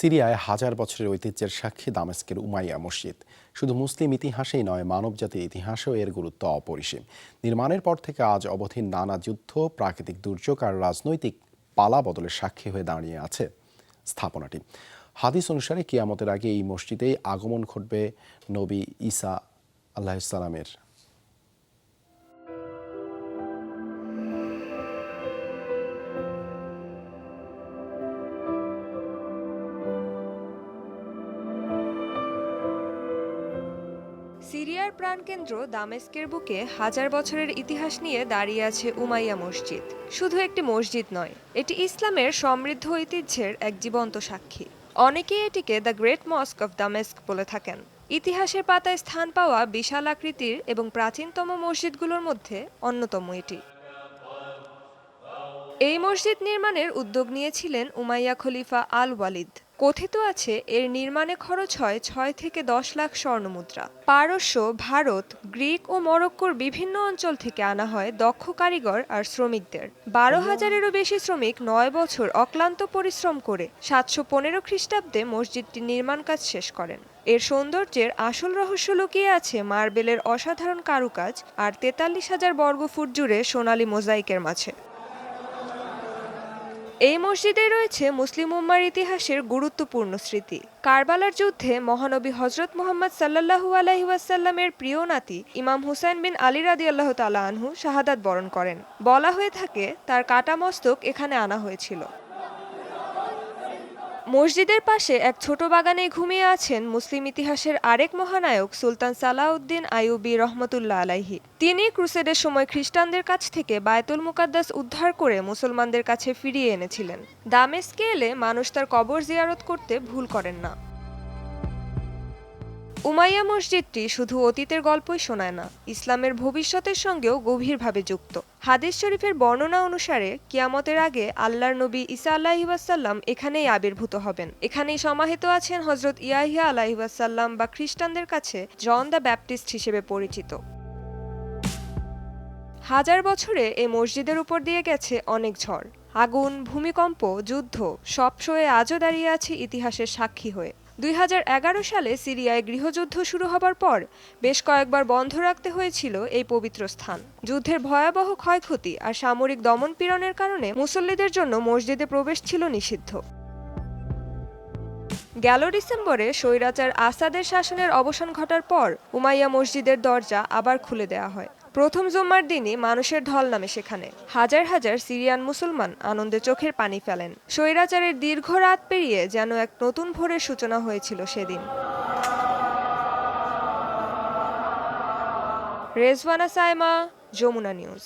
সিরিয়ায় হাজার বছরের ঐতিহ্যের সাক্ষী দামেস্কের উমাইয়া মসজিদ। শুধু মুসলিম ইতিহাসেই নয় মানবজাতির ইতিহাসেও এর গুরুত্ব অপরিসীম। নির্মাণের পর থেকে আজ অবধির নানা যুদ্ধ, প্রাকৃতিক দুর্যোগ আর রাজনৈতিক পালা বদলের সাক্ষী হয়ে দাঁড়িয়ে আছে স্থাপনাটি। হাদিস অনুসারে কিয়ামতের আগে এই মসজিদেই আগমন ঘটবে নবী ঈসা আল্লাহিসাল্লামের সিরিয়ার প্রাণকেন্দ্র দামেস্কের বুকে হাজার বছরের ইতিহাস নিয়ে দাঁড়িয়ে আছে উমাইয়া মসজিদ। শুধু একটি মসজিদ নয়, এটি ইসলামের সমৃদ্ধ ঐতিহ্যের এক জীবন্ত সাক্ষী। অনেকেই এটিকে দ্য গ্রেট মস্ক অফ দামেস্ক বলে থাকেন। ইতিহাসের পাতায় স্থান পাওয়া বিশাল আকৃতির এবং প্রাচীনতম মসজিদগুলোর মধ্যে অন্যতম এটি। এই মসজিদ নির্মাণের উদ্যোগ নিয়েছিলেন উমাইয়া খলিফা আল ওয়ালিদ কথিত আছে, এর নির্মাণে খরচ হয় ছয় থেকে দশ লাখ স্বর্ণমুদ্রা পারস্য, ভারত, গ্রিক ও মরক্কোর বিভিন্ন অঞ্চল থেকে আনা হয় দক্ষ কারিগর আর শ্রমিকদের। বারো হাজারেরও বেশি শ্রমিক নয় বছর অক্লান্ত পরিশ্রম করে সাতশো পনেরো খ্রিস্টাব্দে মসজিদটির নির্মাণ কাজ শেষ করেন। এর সৌন্দর্যের আসল রহস্য লুকিয়ে আছে মার্বেলের অসাধারণ কারুকাজ আর তেতাল্লিশ হাজার বর্গফুট জুড়ে সোনালী মোজাইকের মাঝে। এই মসজিদে রয়েছে মুসলিম উম্মার ইতিহাসের গুরুত্বপূর্ণ স্মৃতি। কারবালার যুদ্ধে মহানবী হজরত মোহাম্মদ সাল্লাহু আলহি ওয়াসাল্লামের প্রিয় নাতি ইমাম হুসাইন বিন আলী রাদি আল্লাহ তালা আনহু শাহাদাত বরণ করেন। বলা হয়ে থাকে, তার কাটা মস্তক এখানে আনা হয়েছিল। মসজিদের পাশে এক ছোট বাগানে ঘুমিয়ে আছেন মুসলিম ইতিহাসের আরেক মহানায়ক সুলতান সালাউদ্দিন আইয়ুবী রহমতুল্লাহ আলাইহি। তিনি ক্রুসেডের সময় খ্রিস্টানদের কাছ থেকে বায়তুল মুকাদ্দাস উদ্ধার করে মুসলমানদের কাছে ফিরিয়ে এনেছিলেন। দামেস্কে এলে মানুষ তার কবর জিয়ারত করতে ভুল করেন না। উমাইয়া মসজিদটি শুধু অতীতের গল্পই শোনায় না, ইসলামের ভবিষ্যতের সঙ্গেও গভীরভাবে যুক্ত। হাদিস শরীফের বর্ণনা অনুসারে কিয়ামতের আগে আল্লাহর নবী ঈসা আলাহিবাসাল্লাম এখানেই আবির্ভূত হবেন। এখানেই সমাহিত আছেন হজরত ইয়াহিয়া আলাহিবাসাল্লাম বা খ্রিস্টানদের কাছে জন দ্য ব্যাপটিস্ট হিসেবে পরিচিত। হাজার বছরে এই মসজিদের উপর দিয়ে গেছে অনেক ঝড়। আগুন, ভূমিকম্প, যুদ্ধ, সব সয়ে আজও দাঁড়িয়ে আছে ইতিহাসের সাক্ষী হয়ে। দুই হাজার এগারো সালে সিরিয়ায় গৃহযুদ্ধ শুরু হবার পর বেশ কয়েকবার বন্ধ রাখতে হয়েছিল এই পবিত্র স্থান। যুদ্ধের ভয়াবহ ক্ষয়ক্ষতি আর সামরিক দমনপীড়নের কারণে মুসল্লিদের জন্য মসজিদে প্রবেশ ছিল নিষিদ্ধ। গেল ডিসেম্বরে স্বৈরাচার আসাদের শাসনের অবসান ঘটার পর উমাইয়া মসজিদের দরজা আবার খুলে দেওয়া হয়। প্রথম জুম্মার দিনই মানুষের ঢল নামে সেখানে। হাজার হাজার সিরিয়ান মুসলমান আনন্দে চোখের পানি ফেলেন। স্বৈরাচারের দীর্ঘ রাত পেরিয়ে যেন এক নতুন ভোরের সূচনা হয়েছিল সেদিন। রেজওয়ানা সাইমা যমুনা নিউজ।